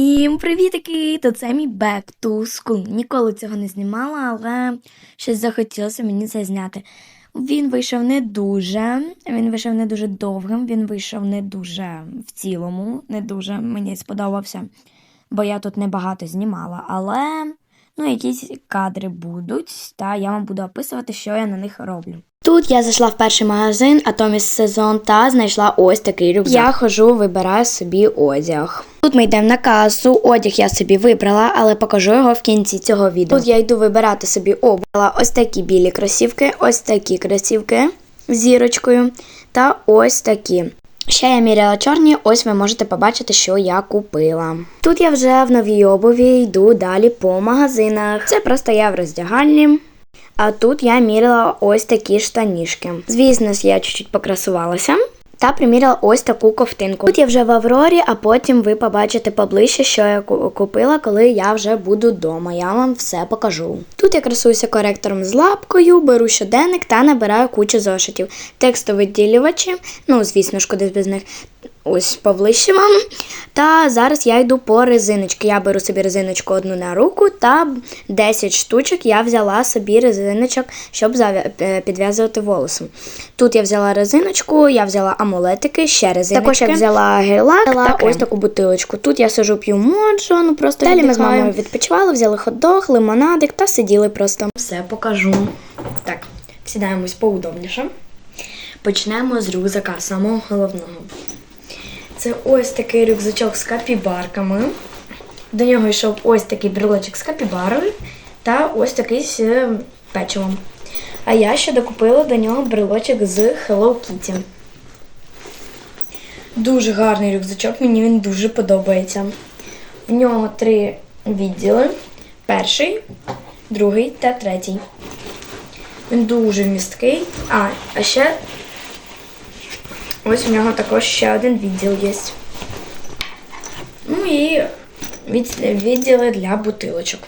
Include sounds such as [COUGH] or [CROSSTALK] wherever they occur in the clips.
Всім привітики! То це мій back to school. Ніколи цього не знімала, але щось захотілося мені це зняти. Він вийшов не дуже, він вийшов не дуже довгим, він вийшов не дуже в цілому, не дуже мені сподобався, бо я тут небагато знімала, але ну, якісь кадри будуть, та я вам буду описувати, що я на них роблю. Тут я зайшла в перший магазин Атоміс Сезон та знайшла ось такий рюкзак. Я хожу, вибираю собі одяг. Тут ми йдемо на касу, одяг я собі вибрала, але покажу його в кінці цього відео. Тут я йду вибирати собі обрала ось такі білі кросівки, ось такі кросівки зірочкою та ось такі. Ще я міряла чорні, ось ви можете побачити, що я купила. Тут я вже в новій обуві йду далі по магазинах. Це просто я в роздягальні. А тут я міряла ось такі штанішки. Звісно я чуть-чуть покрасувалася. Та приміряла ось таку ковтинку. Тут я вже в Аврорі, а потім ви побачите поближче, що я купила, коли я вже буду вдома. Я вам все покажу. Тут я красуюся коректором з лапкою, беру щоденник та набираю кучу зошитів. Текстовиділювачі, ну звісно ж, кудись без них. Ось поближче вам. Та зараз я йду по резиночки. Я беру собі резиночку одну на руку та 10 штучок я взяла собі резиночок, щоб е, підв'язувати волосом. Тут я взяла резиночку, я взяла амулетики, ще резиночки. Також я взяла гель-лак та ось таку бутилочку. Тут я сижу, п'ю моджо, ну просто Далі ми з мамою відпочивали, взяли хот-дог, лимонадик та сиділи просто. Все покажу. Так, сідаємось поудобніше. Почнемо з рюкзака, самого головного. Це ось такий рюкзачок з капібарками. До нього йшов ось такий брелочок з капібарою та ось такий з е, печивом. А я ще докупила до нього брелочок з Hello Kitty. Дуже гарний рюкзачок, мені він дуже подобається. В нього три відділи: перший, другий та третій. Він дуже місткий. А, а ще Ось у нього також ще один відділ є. Ну і відділи для бутилочок.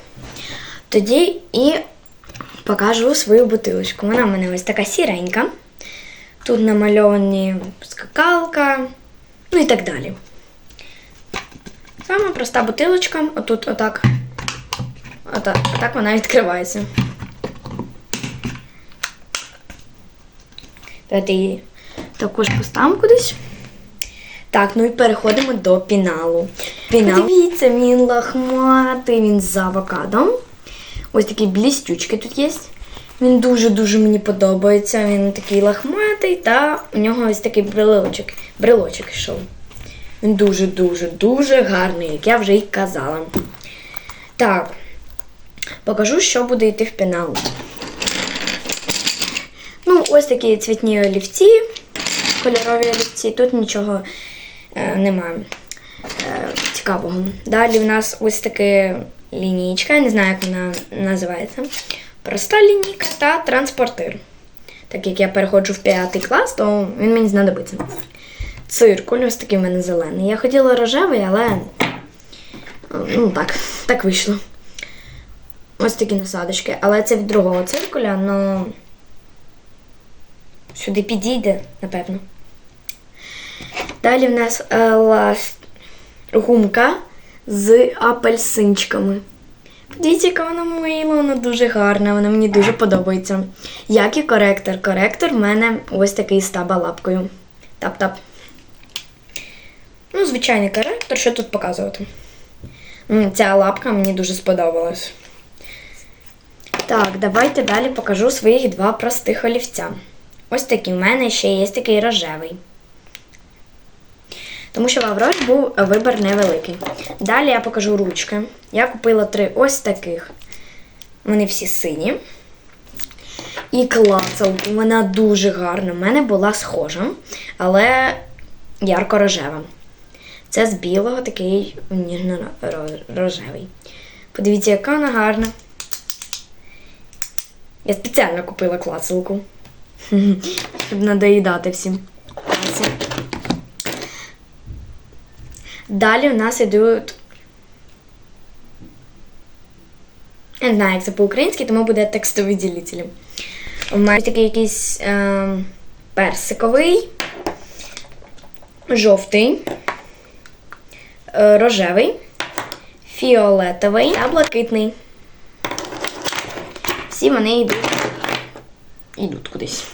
Тоді і покажу свою бутилочку. Вона в мене ось така сіренька. Тут намальовані скакалка, ну і так далі. Саме проста бутилочка. Отут отак. Отак, отак вона відкривається. Давайте її також поставимо кудись. Так, ну і переходимо до піналу. Пінал. Подивіться, він лахматий, він з авокадом. Ось такі блістючки тут є. Він дуже-дуже мені подобається. Він такий лахматий, та у нього ось такий брелочок, брелочок йшов. Він дуже-дуже дуже гарний, як я вже й казала. Так, покажу, що буде йти в пінал. Ну, ось такі цвітні олівці, кольорові олівці. Тут нічого е, немає е, цікавого. Далі в нас ось така лінійка, я не знаю, як вона називається. Проста лінійка та транспортир. Так як я переходжу в п'ятий клас, то він мені знадобиться. Циркуль, ось такий в мене зелений. Я хотіла рожевий, але е, ну так, так вийшло. Ось такі насадочки. Але це від другого циркуля, но сюди підійде, напевно. Далі в нас е, лас... гумка з апельсинчиками. Подивіться, яка вона мила, вона дуже гарна, вона мені дуже подобається. Як і коректор. Коректор в мене ось такий з таба лапкою. Тап-тап. Ну, звичайний коректор, що тут показувати. Ця лапка мені дуже сподобалась. Так, давайте далі покажу своїх два простих олівця. Ось такі в мене ще є такий рожевий. Тому що в Аврорі був вибір невеликий. Далі я покажу ручки. Я купила три ось таких. Вони всі сині. І клацалку. Вона дуже гарна. У мене була схожа, але ярко-рожева. Це з білого такий ніжно-рожевий. Подивіться, яка вона гарна. Я спеціально купила клацалку. [LAUGHS] Щоб надоїдати всім. Далі у нас йдуть. Я не знаю, як це по-українськи, тому буде текстовий ділитель. У мене такий якийсь е, персиковий, жовтий, е, рожевий фіолетовий та блакитний. Всі вони йдуть, йдуть кудись.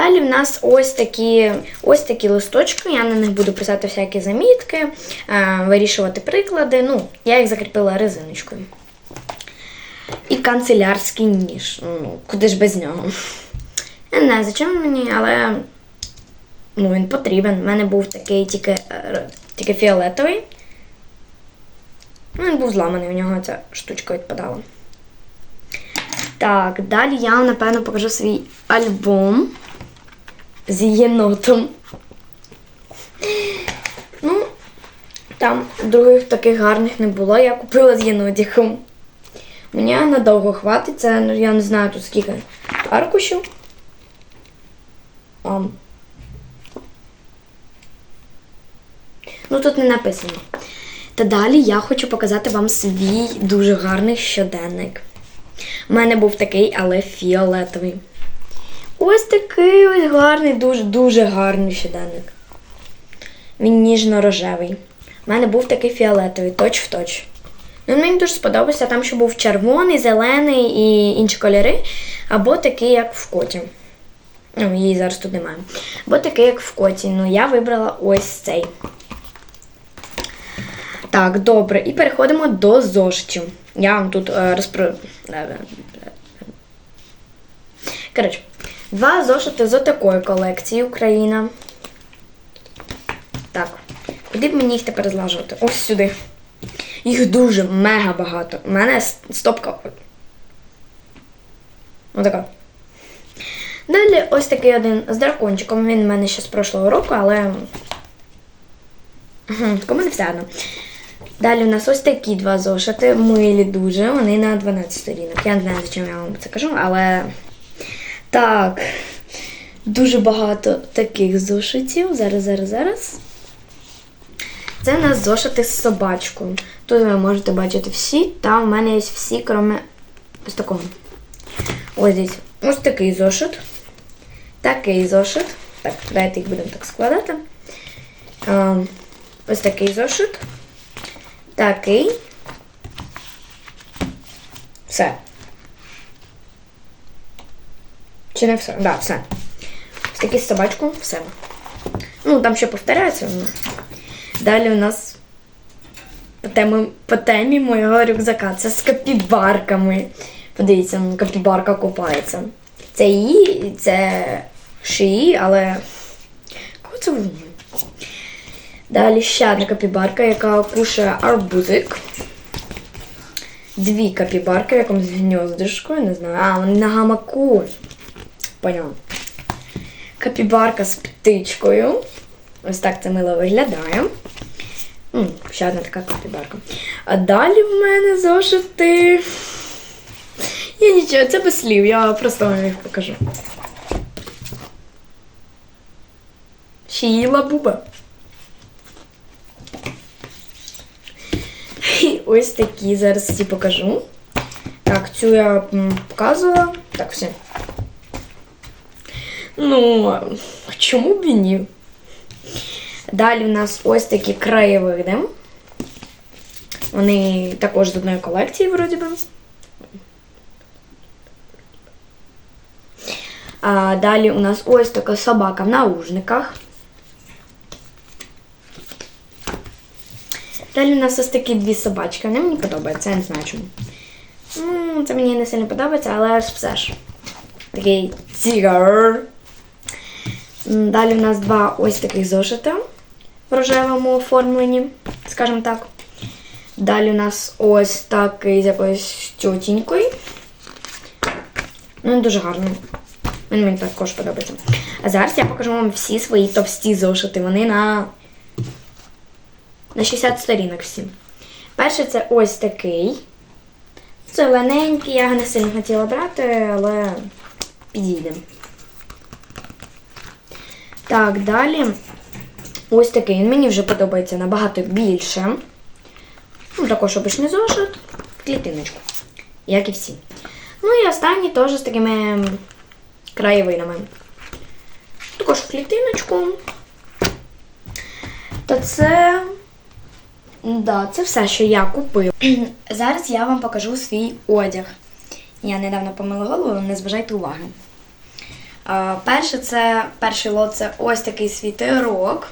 Далі в нас ось такі, ось такі листочки. Я на них буду писати всякі замітки, е, вирішувати приклади. Ну, я їх закріпила резиночкою. І канцелярський ніж. Ну, куди ж без нього? Не знаю, зачем мені, але ну, він потрібен. У мене був такий тільки, е, тільки фіолетовий. Ну, він був зламаний, у нього ця штучка відпадала. Так, далі я напевно, покажу свій альбом з єнотом. Ну, там других таких гарних не було. Я купила з єнотиком. Мені надовго хватить, це ну, я не знаю тут скільки аркушів. А. Ну тут не написано. Та далі я хочу показати вам свій дуже гарний щоденник. У мене був такий, але фіолетовий. Ось такий ось гарний, дуже-дуже гарний щоденник. Він ніжно-рожевий. У мене був такий фіолетовий, точ в точ. Ну, мені дуже сподобався, там ще був червоний, зелений і інші кольори, або такий, як в коті. Ну, її зараз тут немає. Або такий, як в коті. Ну, я вибрала ось цей. Так, добре. І переходимо до зошитів. Я вам тут е, розпро... Коротше, два зошити з отакої колекції Україна. Так, куди б мені їх тепер злажувати? Ось сюди. Їх дуже мега багато. У мене стопка. Отака. Далі ось такий один з дракончиком. Він у мене ще з прошлого року, але. Кому не все одно. Далі у нас ось такі два зошити. Милі дуже. Вони на 12 сторінок. Я не знаю, за чим я вам це кажу, але. Так. Дуже багато таких зошитів. Зараз, зараз, зараз. Це у нас зошити з собачкою. Тут ви можете бачити всі, та в мене є всі, крім ось такого. Ось дивіться. Ось такий зошит. Такий зошит. Так, давайте їх будемо так складати. Ось такий зошит. Такий. Все. Чи не все? Да, все. Ось такий з собачкою, все. Ну, там ще повторяється. Ну. Далі у нас по темі, по темі моєго рюкзака. Це з капібарками. Подивіться, ну, капібарка купається. Це її, це шиї, але. Кого це волнує? Далі ще одна капібарка, яка кушає арбузик. Дві капібарки в якомусь гніздишку, я не знаю. А, вони на гамаку. Поняла. Капібарка з птичкою. Ось так це мило виглядає. М, ще одна така капібарка. А далі в мене зошити. Я нічого, це без слів, я просто вам їх покажу. Шіїла буба. Ось такі зараз всі покажу. Так, цю я показувала. Так, все. Ну, чому б і ні? Далі у нас ось такі краєвиди. Вони також з одної колекції, вроді би. А далі у нас ось така собака в наушниках. Далі у нас ось такі дві собачки. Вони мені подобаються, я не знаю чому. Ну, це мені не сильно подобається, але все ж. Такий тігр. Далі у нас два ось таких зошита в рожевому оформленні, скажімо так. Далі у нас ось такий з якоюсь тютінькою. Ну, дуже гарний. Він мені також подобається. А зараз я покажу вам всі свої товсті зошити. Вони на, на 60 сторінок всі. Перший це ось такий. Зелененький, я його не сильно хотіла брати, але підійде. Так, далі. Ось такий. Він мені вже подобається набагато більше. Ну, також обичний зошит, клітиночку, як і всі. Ну і останній теж з такими краєвидами. Також клітиночку. Та це Да, це все, що я купила. [CLEARS THROAT] Зараз я вам покажу свій одяг. Я недавно помила голову, не зважайте уваги. А, перше, це перший лот це ось такий світерок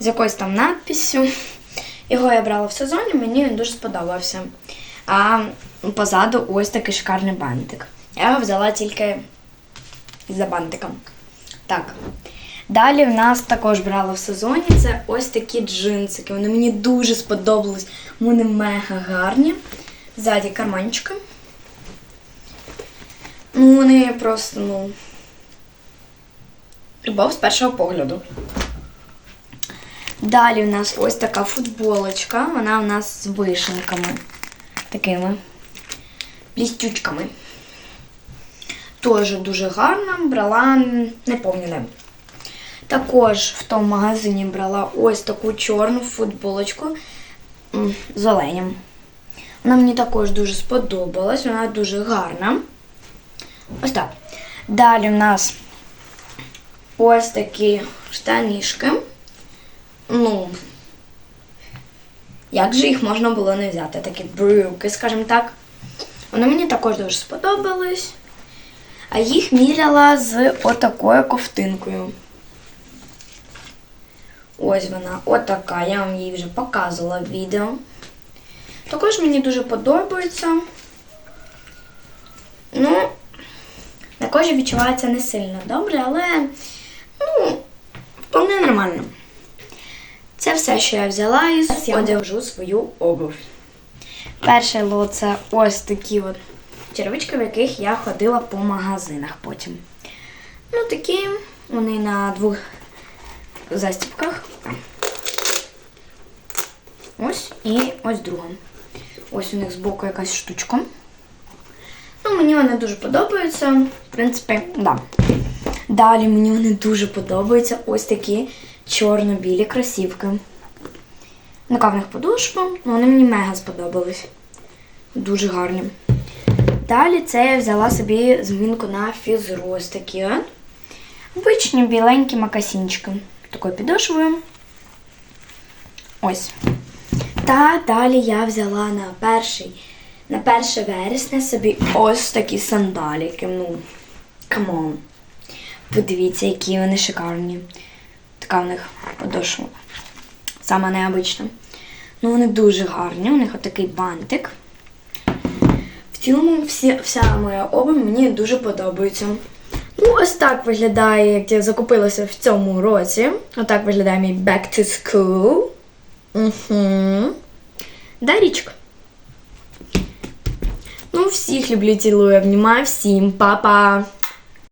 з якоюсь там надписю. Його я брала в сезоні, мені він дуже сподобався. А позаду ось такий шикарний бантик. Я його взяла тільки за бантиком. Так. Далі в нас також брала в сезоні це ось такі джинсики. Вони мені дуже сподобались. Вони мега гарні. Ззаді карманчики. Ну, вони просто, ну. Любов з першого погляду. Далі в нас ось така футболочка. Вона у нас з вишеньками. Такими блістючками. Теж дуже гарна. Брала не. Також в тому магазині брала ось таку чорну футболочку з оленем. Вона мені також дуже сподобалась, вона дуже гарна. Ось так. Далі в нас ось такі штанішки. Ну, як же їх можна було не взяти? Такі брюки, скажімо так. Вони мені також дуже сподобались. А їх міряла з отакою ковтинкою. Ось вона, отака. Я вам її вже показувала в відео. Також мені дуже подобається. Ну, на кожі відчувається не сильно добре, але вполне нормально. Це все, що я взяла і я одягжу свою обувь. Перший лот це ось такі от черевички, в яких я ходила по магазинах потім. Ну, такі, вони на двох застіпках. Ось і ось друга. Ось у них збоку якась штучка. Ну, мені вони дуже подобаються. В принципі, да. Далі мені вони дуже подобаються ось такі чорно-білі кросівки. На в них подошва, ну вони мені мега сподобались. Дуже гарні. Далі це я взяла собі змінку на фізру. Такі. Обичні біленькі макасінчики. Такою підошвою. Ось. Та далі я взяла на перший, на 1 вересня собі ось такі сандаліки. Ну, камон. Подивіться, які вони шикарні. Така в них подошва. Сама необична. Ну, вони дуже гарні. У них отакий бантик. В цілому всі, вся моя обувь мені дуже подобається. Ну, ось так виглядає, як я закупилася в цьому році. Отак виглядає мій back to school. Угу. Да, річка? Ну, всіх люблю, цілую, обнімаю всім, па-па!